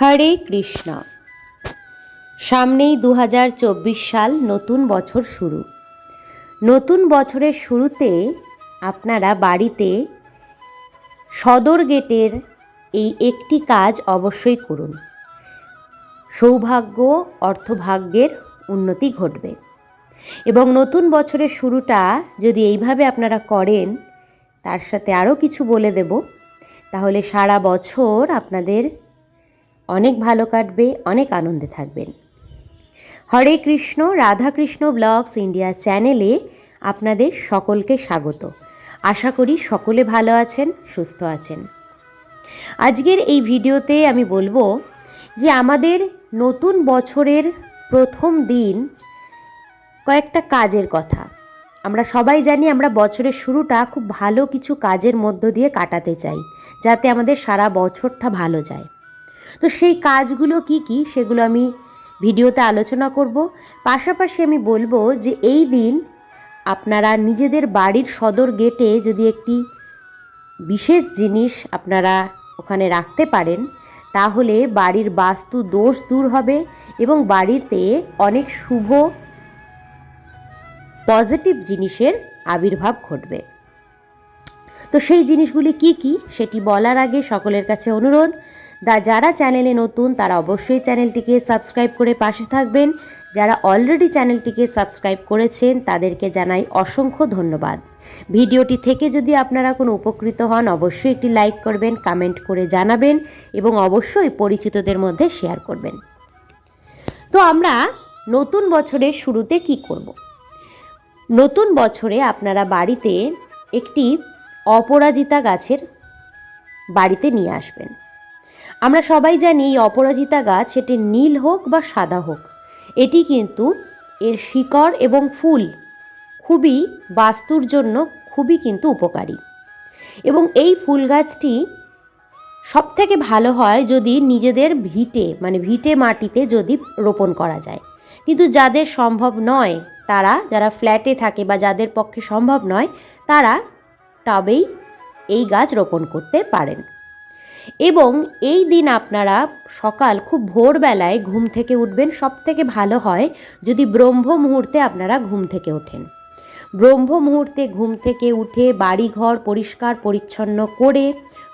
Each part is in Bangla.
হরে কৃষ্ণ। সামনেই দু হাজার চব্বিশ সাল নতুন বছর শুরু। নতুন বছরের শুরুতে আপনারা বাড়িতে সদর গেটের এই একটি কাজ অবশ্যই করুন। সৌভাগ্য, অর্থভাগ্যের উন্নতি ঘটবে। এবং নতুন বছরের শুরুটা যদি এইভাবে আপনারা করেন, তার সাথে আরও কিছু বলে দেব। তাহলে সারা বছর আপনাদের অনেক ভালো কাটবে, অনেক আনন্দে থাকবেন। হরে কৃষ্ণ রাধাকৃষ্ণ ব্লগস ইন্ডিয়া চ্যানেলে আপনাদের সকলকে স্বাগত। আশা করি সকলে ভালো আছেন, সুস্থ আছেন। আজকের এই ভিডিওতে আমি বলব যে আমাদের নতুন বছরের প্রথম দিন কয়েকটা কাজের কথা। আমরা সবাই জানি আমরা বছরের শুরুটা খুব ভালো কিছু কাজের মধ্য দিয়ে কাটাতে চাই, যাতে আমাদের সারা বছরটা ভালো যায়। তো সেই কাজগুলো কি কি সেগুলো আমি ভিডিওতে আলোচনা করব। পাশাপাশি আমি বলব যে এই দিন আপনারা নিজেদের বাড়ির সদর গেটে যদি একটি বিশেষ জিনিস আপনারা ওখানে রাখতে পারেন, তাহলে বাড়ির বাস্তু দোষ দূর হবে এবং বাড়িতে অনেক শুভ পজিটিভ জিনিসের আবির্ভাব ঘটবে। তো সেই জিনিসগুলি কি কি সেটি বলার আগে সকলের কাছে অনুরোধ, দা যারা চ্যানেলে নতুন তারা অবশ্যই চ্যানেলটিকে সাবস্ক্রাইব করে পাশে থাকবেন। যারা অলরেডি চ্যানেলটিকে সাবস্ক্রাইব করেছেন তাদেরকে জানাই অসংখ্য ধন্যবাদ। ভিডিওটি থেকে যদি আপনারা কোনো উপকৃত হন অবশ্যই একটি লাইক করবেন, কমেন্ট করে জানাবেন এবং অবশ্যই পরিচিতদের মধ্যে শেয়ার করবেন। তো আমরা নতুন বছরের শুরুতে কি করব? নতুন বছরে আপনারা বাড়িতে একটি অপরাজিতা গাছের বাড়িতে নিয়ে আসবেন। আমরা সবাই জানি এই অপরাজিতা গাছ সেটি নীল হোক বা সাদা হোক, এটি কিন্তু এর শিকড় এবং ফুল খুবই বাস্তুর জন্য খুবই কিন্তু উপকারী। এবং এই ফুল গাছটি সব থেকে ভালো হয় যদি নিজেদের ভিটে মানে ভিটে মাটিতে যদি রোপণ করা যায়। কিন্তু যাদের সম্ভব নয় তারা যারা ফ্ল্যাটে থাকে বা যাদের পক্ষে সম্ভব নয়, তারা তবেই এই গাছ রোপণ করতে পারেন। এবং এই দিন আপনারা সকাল খুব ভোরবেলায় ঘুম থেকে উঠবেন। সব থেকে ভালো হয় যদি ব্রহ্ম মুহূর্তে আপনারা ঘুম থেকে ওঠেন। ব্রহ্ম মুহূর্তে ঘুম থেকে উঠে বাড়িঘর পরিষ্কার পরিচ্ছন্ন করে,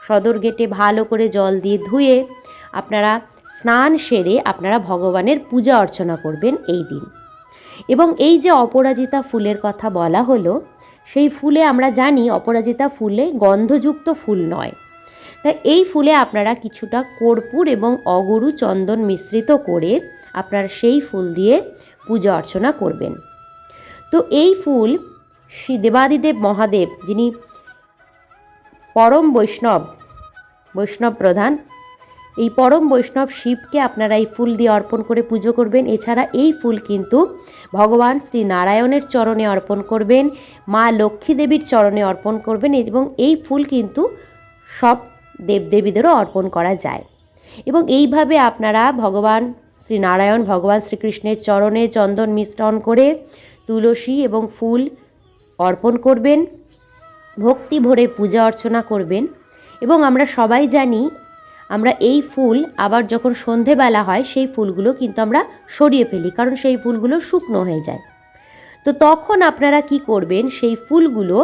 সদর গেটে ভালো করে জল দিয়ে ধুয়ে আপনারা স্নান সেরে আপনারা ভগবানের পূজা অর্চনা করবেন এই দিন। এবং এই যে অপরাজিতা ফুলের কথা বলা হলো, সেই ফুলে আমরা জানি অপরাজিতা ফুলে গন্ধযুক্ত ফুল নয়। তাই এই ফুলে আপনারা কিছুটা কর্পূর এবং অগরু চন্দন মিশ্রিত করে আপনারা সেই ফুল দিয়ে পূজা অর্চনা করবেন। তো এই ফুল শ্রী দেবাদিদেব মহাদেব, যিনি পরম বৈষ্ণব বৈষ্ণব প্রধান এই পরম বৈষ্ণব শিবকে আপনারা এই ফুল দিয়ে অর্পণ করে পুজো করবেন। এছাড়া এই ফুল কিন্তু ভগবান শ্রী নারায়ণের চরণে অর্পণ করবেন, মা লক্ষ্মী দেবীর চরণে অর্পণ করবেন এবং এই ফুল কিন্তু সব দেবদেবীদেরও অর্পণ করা যায়। এবং এইভাবে আপনারা ভগবান শ্রী নারায়ণ ভগবান শ্রীকৃষ্ণের চরণে চন্দন মিশ্রণ করে তুলসী এবং ফুল অর্পণ করবেন, ভক্তি ভরে পূজা অর্চনা করবেন। এবং আমরা সবাই জানি আমরা এই ফুল আবার যখন সন্ধেবেলা হয়, সেই ফুলগুলো কিন্তু আমরা সরিয়ে ফেলি, কারণ সেই ফুলগুলো শুকনো হয়ে যায়। তো তখন আপনারা কি করবেন, সেই ফুলগুলো,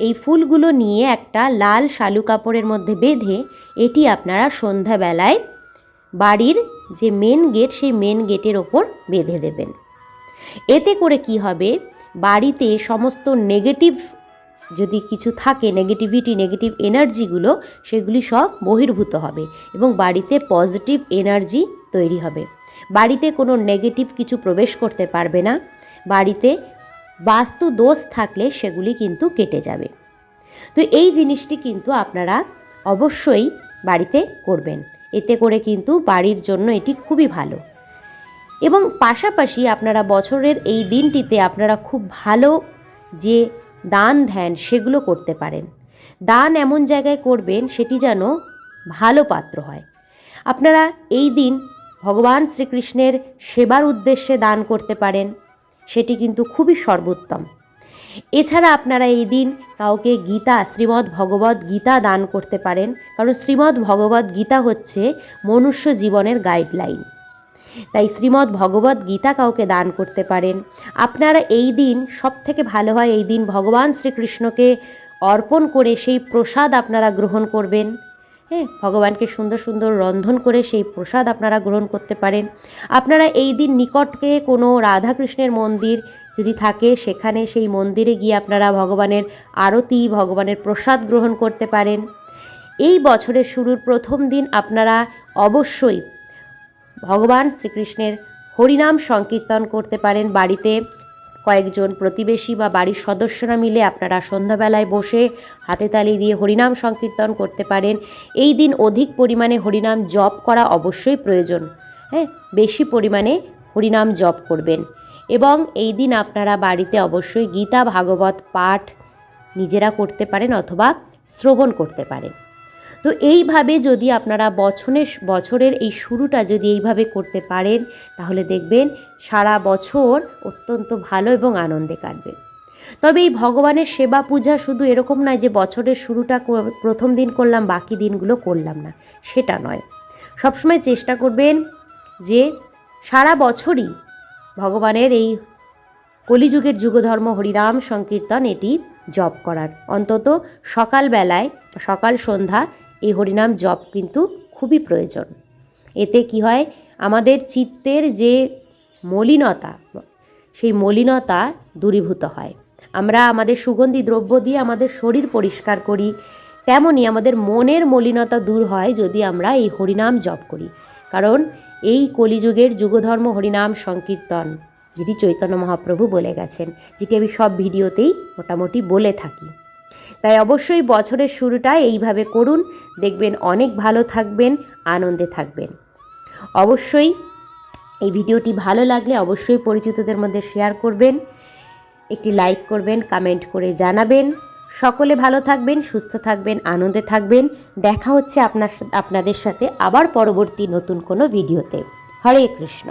এই ফুলগুলো নিয়ে একটা লাল শালু কাপড়ের মধ্যে বেঁধে, এটি আপনারা সন্ধ্যাবেলায় বাড়ির যে মেন গেট সেই মেন গেটের ওপর বেঁধে দেবেন। এতে করে কি হবে, বাড়িতে সমস্ত নেগেটিভ যদি কিছু থাকে নেগেটিভিটি নেগেটিভ এনার্জিগুলো সেগুলি সব বহির্ভূত হবে এবং বাড়িতে পজিটিভ এনার্জি তৈরি হবে। বাড়িতে কোনো নেগেটিভ কিছু প্রবেশ করতে পারবে না। বাড়িতে বাস্তু দোষ থাকলে সেগুলি কিন্তু কেটে যাবে। তো এই জিনিসটি কিন্তু আপনারা অবশ্যই বাড়িতে করবেন। এতে করে কিন্তু বাড়ির জন্য এটি খুবই ভালো। এবং পাশাপাশি আপনারা বছরের এই দিনটিতে আপনারা খুব ভালো যে দান, ধ্যান সেগুলো করতে পারেন। দান এমন জায়গায় করবেন সেটি যেন ভালো পাত্র হয়। আপনারা এই দিন ভগবান শ্রীকৃষ্ণের সেবার উদ্দেশ্যে দান করতে পারেন, সেটি কিন্তু খুবই সর্বোত্তম। এছাড়া আপনারা এই দিন কাউকে গীতা, শ্রীমদ্ ভগবত গীতা দান করতে পারেন, কারণ শ্রীমদ্ ভগবত গীতা হচ্ছে মনুষ্য জীবনের গাইডলাইন তাই শ্রীমদ্ ভগবত গীতা কাউকে দান করতে পারেন। আপনারা এই দিন সব থেকে ভালো হয় এই দিন ভগবান শ্রীকৃষ্ণকে অর্পণ করে সেই প্রসাদ আপনারা গ্রহণ করবেন। হ্যাঁ ভগবানকে সুন্দর সুন্দর রন্ধন করে সেই প্রসাদ আপনারা গ্রহণ করতে পারেন। আপনারা এই দিন নিকটকে কোনো রাধাকৃষ্ণের মন্দির যদি থাকে, সেখানে সেই মন্দিরে গিয়ে আপনারা ভগবানের আরতি, ভগবানের প্রসাদ গ্রহণ করতে পারেন। এই বছরের শুরুর প্রথম দিন আপনারা অবশ্যই ভগবান শ্রীকৃষ্ণের হরিনাম সংকীর্তন করতে পারেন বাড়িতে। কয়েকজন প্রতিবেশী বা বাড়ির সদস্যরা মিলে আপনারা সন্ধ্যাবেলায় বসে হাতে তালি দিয়ে হরিনাম সংকীর্তন করতে পারেন। এই দিন অধিক পরিমাণে হরিনাম জপ করা অবশ্যই প্রয়োজন। হ্যাঁ বেশি পরিমাণে হরিনাম জপ করবেন। এবং এই দিন আপনারা বাড়িতে অবশ্যই গীতা, ভাগবত পাঠ নিজেরা করতে পারেন অথবা শ্রবণ করতে পারেন। তো এইভাবে যদি আপনারা বছরের বছরের এই শুরুটা যদি এইভাবে করতে পারেন, তাহলে দেখবেন সারা বছর অত্যন্ত ভালো এবং আনন্দে কাটবে। তবে এই ভগবানের সেবা পূজা শুধু এরকম নয় যে বছরের শুরুটা প্রথম দিন করলাম, বাকি দিনগুলো করলাম না, সেটা নয়। সবসময় চেষ্টা করবেন যে সারা বছরই ভগবানের এই কলিযুগের যুগধর্ম হরিরাম সংকীর্তন এটি জপ করার। অন্তত সকালবেলায়, সকাল সন্ধ্যা এই হরিনাম জপ কিন্তু খুবই প্রয়োজন। এতে কি হয়? আমাদের চিত্তের যে মলিনতা, সেই মলিনতা দূরীভূত হয়। আমরা আমাদের সুগন্ধি দ্রব্য দিয়ে আমাদের শরীর পরিষ্কার করি তেমনই আমাদের মনের মলিনতা দূর হয় যদি আমরা এই হরিনাম জপ করি। কারণ এই কলিযুগের যুগধর্ম হরিনাম সংকীর্তন যেটি চৈতন্য মহাপ্রভু বলে গেছেন, যেটি আমি সব ভিডিওতেই মোটামুটি বলে থাকি। তাই অবশ্যই বছরের শুরুটা এইভাবে করুন। দেখবেন অনেক ভালো থাকবেন, আনন্দে থাকবেন। অবশ্যই এই ভিডিওটি ভালো লাগলে অবশ্যই পরিচিতদের মধ্যে শেয়ার করবেন, একটি লাইক করবেন, কমেন্ট করে জানাবেন। সকলে ভালো থাকবেন, সুস্থ থাকবেন, আনন্দে থাকবেন। দেখা হচ্ছে আপনার আপনাদের সাথে আবার পরবর্তী নতুন কোনো ভিডিওতে। হরে কৃষ্ণ।